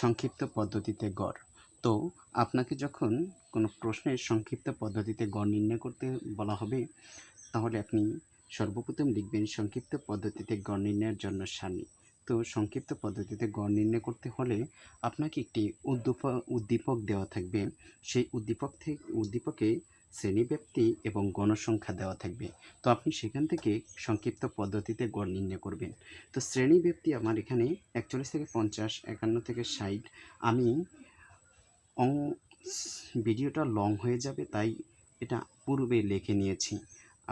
সংক্ষিপ্ত পদ্ধতিতে গড়। তো আপনাকে যখন কোনো প্রশ্নের সংক্ষিপ্ত পদ্ধতিতে গড় নির্ণয় করতে বলা হবে, তাহলে আপনি সর্বপ্রথম লিখবেন সংক্ষিপ্ত পদ্ধতিতে গড় নির্ণয়ের জন্য সারণী। তো সংক্ষিপ্ত পদ্ধতিতে গড় নির্ণয় করতে হলে আপনাকে একটি উদ্দীপক দেওয়া থাকবে। সেই উদ্দীপক থেকে উদ্দীপকে শ্রেণীব্যাপ্তি এবং গণসংখ্যা দেওয়া থাকবে। তো আপনি সেখান থেকে সংক্ষিপ্ত পদ্ধতিতে গড় নির্ণয় করবেন। তো শ্রেণীব্যাপ্তি আমার এখানে একচল্লিশ থেকে পঞ্চাশ, একান্ন থেকে ষাট। আমি ভিডিওটা লং হয়ে যাবে, তাই এটা পূর্বে লিখে নিয়েছি।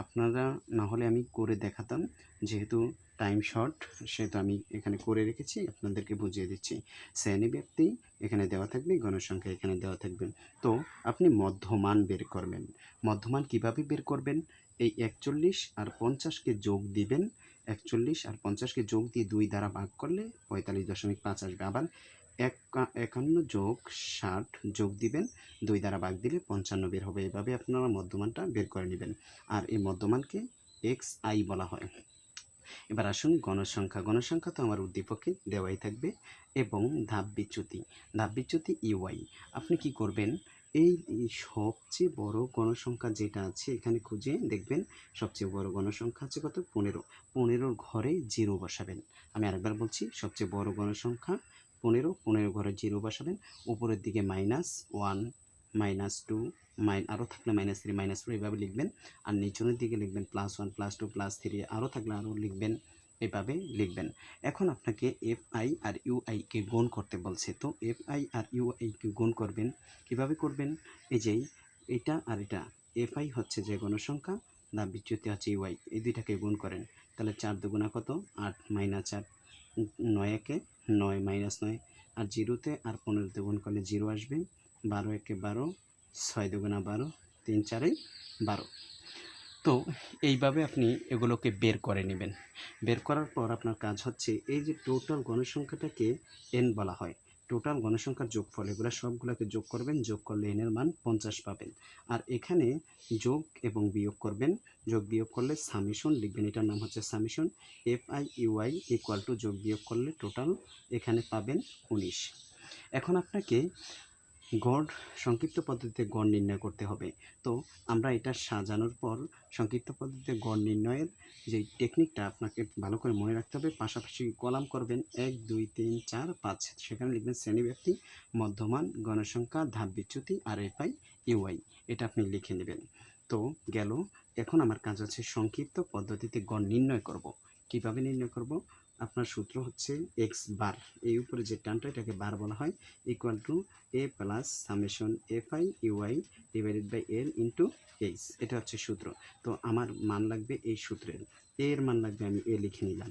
আপনারা না হলে আমি করে দেখাতাম, যেহেতু টাইম শর্ট সেহেতু আমি এখানে করে রেখেছি, আপনাদেরকে বুঝিয়ে দিচ্ছি। শ্রেণীব্যাপ্তি এখানে দেওয়া থাকবে, গণসংখ্যা এখানে দেওয়া থাকবে। তো আপনি মধ্যমান বের করবেন। মধ্যমান কীভাবে বের করবেন? এই একচল্লিশ আর পঞ্চাশকে যোগ দিবেন। একচল্লিশ আর পঞ্চাশকে যোগ দিয়ে দুই দ্বারা ভাগ করলে পঁয়তাল্লিশ দশমিক পাঁচ আসবে। আবার এক, একান্ন যোগ ষাট যোগ দিবেন, দুই দ্বারা ভাগ দিলে পঞ্চান্ন বের হবে। এভাবে আপনারা মধ্যমানটা বের করে নেবেন। আর এই মধ্যমানকে এক্স আই বলা হয়। এবার আসুন গণসংখ্যা। গণসংখ্যা তো আমার উদ্দীপকে দেওয়াই থাকবে এবং ধাপ বিচ্যুতি। ধাপ বিচ্যুতি ইউআই আপনি কি করবেন? এই সবচেয়ে বড় গণসংখ্যা যেটা আছে, এখানে খুঁজে দেখবেন সবচেয়ে বড় গণসংখ্যা আছে কত? পনেরো। পনেরোর ঘরে জিরো বসাবেন। আমি আরেকবার বলছি, সবচেয়ে বড় গণসংখ্যা পনেরো। পনেরো ঘরে জিরো বসাবেন। উপরের দিকে মাইনাস ওয়ান মাইনাস টু মাইন আরও থাকলে মাইনাস থ্রি মাইনাস ফোর এইভাবে লিখবেন। আর নিচনের দিকে লিখবেন plus one plus two plus three আরও থাকলে আরও লিখবেন, এভাবে লিখবেন। এখন আপনাকে এফ আই আর ইউ আইকে গুণ করতে বলছে। তো এফ আই আর ইউ আইকে গুণ করবেন, কীভাবে করবেন? এই যে এটা আর এটা। এফ আই হচ্ছে যে গণসংখ্যা না বিচ্যুতি হচ্ছে ইউ আই এই দুইটাকে গুণ করেন। তাহলে চার দুগুণা কত? আট মাইনাস আট নয় একে, নয় মাইনাস নয়। আর জিরোতে আর পনেরোতে গুণ করলে জিরো আসবে। বারো একে বারো, ছয় দুগুণা বারো, তিন চারে বারো। তো এইভাবে আপনি এগুলোকে বের করে নেবেন। বের করার পর আপনার কাজ হচ্ছে এই যে টোটাল গণসংখ্যাটাকে এন বলা হয়। টোটাল গণসংখ্যার যোগফল, এগুলো সবগুলোকে যোগ করবেন, যোগ করলে এনের মান পঞ্চাশ পাবেন। আর এখানে যোগ এবং বিয়োগ করবেন। যোগ বিয়োগ করলে সামিশন লিখবেন, এটার নাম হচ্ছে summation. F I U I equal to যোগ বিয়োগ করলে টোটাল এখানে পাবেন উনিশ। এখন আপনাকে গড়, সংক্ষিপ্ত পদ্ধতিতে গড় নির্ণয় করতে হবে। তো আমরা এটা সাজানোর পর সংক্ষিপ্ত পদ্ধতিতে গড় নির্ণয়ের যে টেকনিকটা আপনাকে ভালো করে মনে রাখতে হবে, পাশাপাশি কলাম করবেন এক, দুই, তিন, চার, পাঁচ, সেখানে লিখবেন শ্রেণীব্যাপ্তি মধ্যমান, গণসংখ্যা, ধাপ বিচ্যুতি আর এফআই ইউআই এটা আপনি লিখে নেবেন। তো গেল, এখন আমার কাজ আছে সংক্ষিপ্ত পদ্ধতিতে গড় নির্ণয় করব। কীভাবে নির্ণয় করব? আপনার সূত্র হচ্ছে এক্স বার এই উপরে যে টানটা, এটাকে বার বলা হয় equal to A plus summation F I U I divided by L into H এটা হচ্ছে সূত্র। তো আমার মান লাগবে এই সূত্রের। এ এর মান লাগবে আমি এ লিখে নিলাম।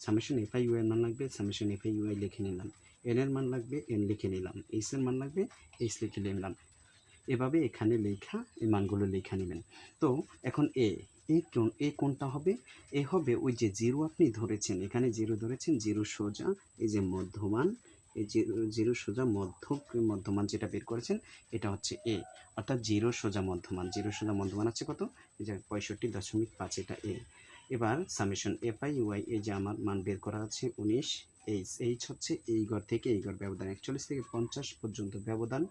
সামেশন এফ আই ইউআই মান লাগবে সামেশন এফ আই ইউআই লিখে নিলাম। এন এর মান লাগবে এন লিখে নিলাম। এইচ এর মান লাগবে এইচ লিখে নিলাম। এভাবে এখানে লেখা, এই মানগুলো লেখা নেবেন। তো এখন এ এ কোন, এ কোনটা হবে? এ হবে ওই যে জিরো আপনি ধরেছেন, এখানে জিরো ধরেছেন, জিরো সোজা, এই যে মধ্যমান, এই জিরো জিরো সোজা মধ্য, মধ্যমান যেটা বের করেছেন, এটা হচ্ছে এ। অর্থাৎ জিরো সোজা মধ্যমান, জিরো সোজা মধ্যমান আছে কত? এই যে পঁয়ষট্টি দশমিক পাঁচ, এটা এ। এবার সামেশন এফ আই ইউআই এই যে আমার মান বের করা আছে উনিশ, এইচ এইচ হচ্ছে এই ঘর থেকে এই ঘর ব্যবধান একচল্লিশ থেকে পঞ্চাশ পর্যন্ত ব্যবধান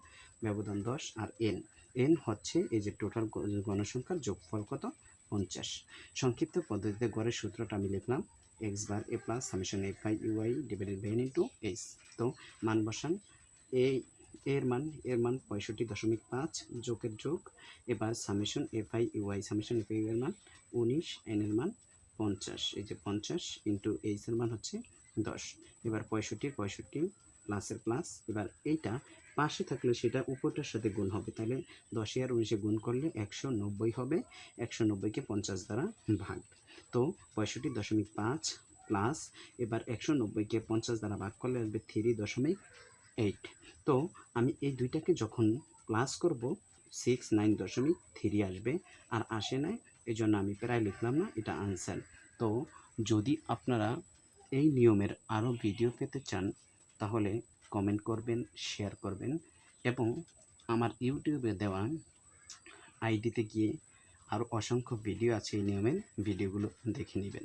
ব্যবধান দশ আর এন। এন হচ্ছে এই যে টোটাল গণসংখ্যার যোগফল কত? পঞ্চাশ। সংক্ষিপ্ত পদ্ধতিতে গড়ের সূত্রটা আমি লিখলাম X bar A plus summation F I U I divided by into H তো মান বসান এ এর মান এর মান পঁয়ষট্টি দশমিক পাঁচ, যোগের যোগ, এবার summation F I U I summation F I এর মান উনিশ এন এর মান পঞ্চাশ। এই যে পঞ্চাশ ইন্টু এইচ এর মান হচ্ছে দশ। এবার পঁয়ষট্টির পঁয়ষট্টি প্লাসের প্লাস এবার এইটা পাশে থাকলে সেটা উপরটার সাথে গুণ হবে। তাহলে দশে আর উনিশে গুণ করলে একশো নব্বই হবে। একশো নব্বইকে পঞ্চাশ দ্বারা ভাগ। তো পঁয়ষট্টি দশমিক পাঁচ প্লাস এবার একশো নব্বইকে পঞ্চাশ দ্বারা ভাগ করলে আসবে থ্রি দশমিক এইট। তো আমি এই দুইটাকে যখন প্লাস করব, সিক্স নাইন দশমিক থ্রি আসবে আর আসে নাই এই জন্য আমি প্রায় লিখলাম না, এটা আনসার। তো যদি আপনারা এই নিয়মের আরও ভিডিও পেতে চান, তাহলে কমেন্ট করবেন শেয়ার করবেন এবং আমার ইউটিউবে দেওয়া আইডিতে গিয়ে আরও অসংখ্য ভিডিও আছে এই নিয়মের ভিডিওগুলো দেখে নেবেন।